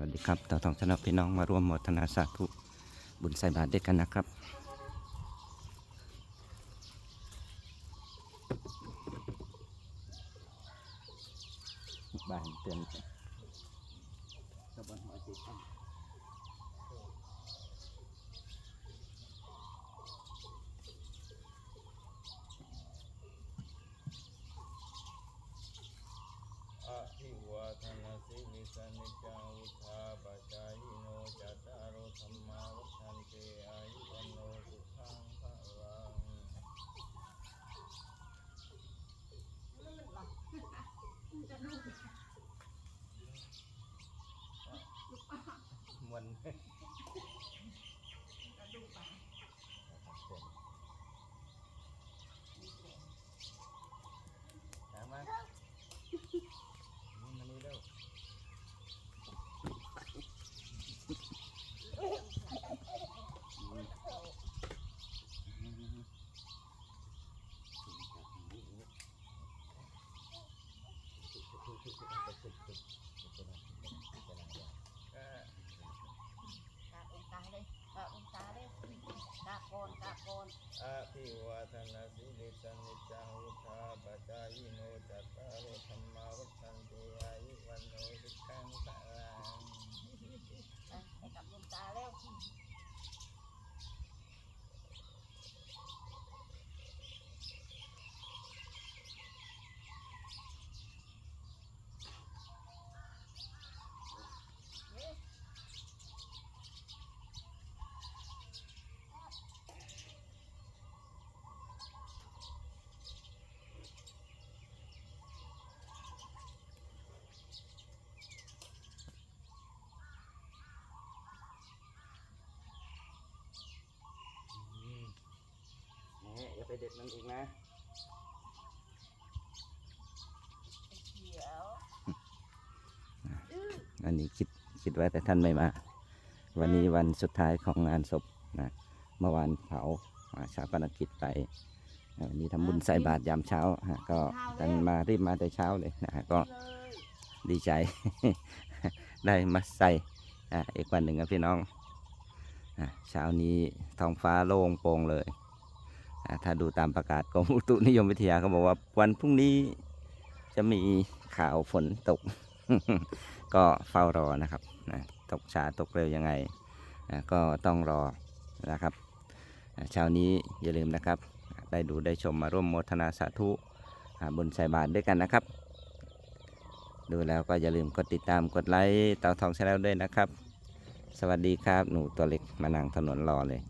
สวัสดีครับต่อทองชนะพี่น้องมาร่วมมทนาสาธุบุญใส่บาตรด้วยกันนะครับบ้านเตือนตะบนหัวจีตั้งอภิวาทนาสิลิสนิจจังวุธาปจายโนจัตตารโอ ธรรมาวัฏันเตอายุวันโนสุขังภะลังมัน ถามมานี่มานี่เร็ว กาองตาเลยกาองตาเลยกาโกนกาโกน อภิวาทนาสิลิสนิจังวุธาปจายโนจัตตารโอธรรมาวัฏนเตอายุวันโนสุขังภะลัง อะให้กับลุงตาแล้ว นี่อย่า ไปเด็ดมันอีกนะเขียวอันนี้คิดคิดไว้แต่ท่านไม่มา วันนี้วันสุดท้ายของงานศพนะเมื่อวานเผาอ่าชาปนกิจไปอ่าวันนี้ทำบุญใส่บาตรยามเช้าฮะก็กันมารีบมาแต่เช้าเลยนะฮะก็เลยดีใจ ได้มาใส่อะอีกวันหนึ่งครับพี่น้องอะเช้านี้ท้องฟ้าโล่งโปร่งเลยอะ ถ้าดูตามประกาศกรมอุตุนิยมวิทยาเขาบอกว่าวันพรุ่งนี้จะมีข่าวฝนตก ก็เฝ้ารอนะครับนะตกช้าตกเร็วยังไงอะก็ต้องรอนะครับเช้านี้อย่าลืมนะครับ ได้ดูได้ชมมาร่วมโมทนาสาธุบุญใส่บาตรด้วยกันนะครับ ดูแล้วก็อย่าลืมกดติดตามกดไลค์เตาทองชาแนลด้วยนะครับ สวัสดีครับ หนูตัวเล็กมานั่งถนนรอเลย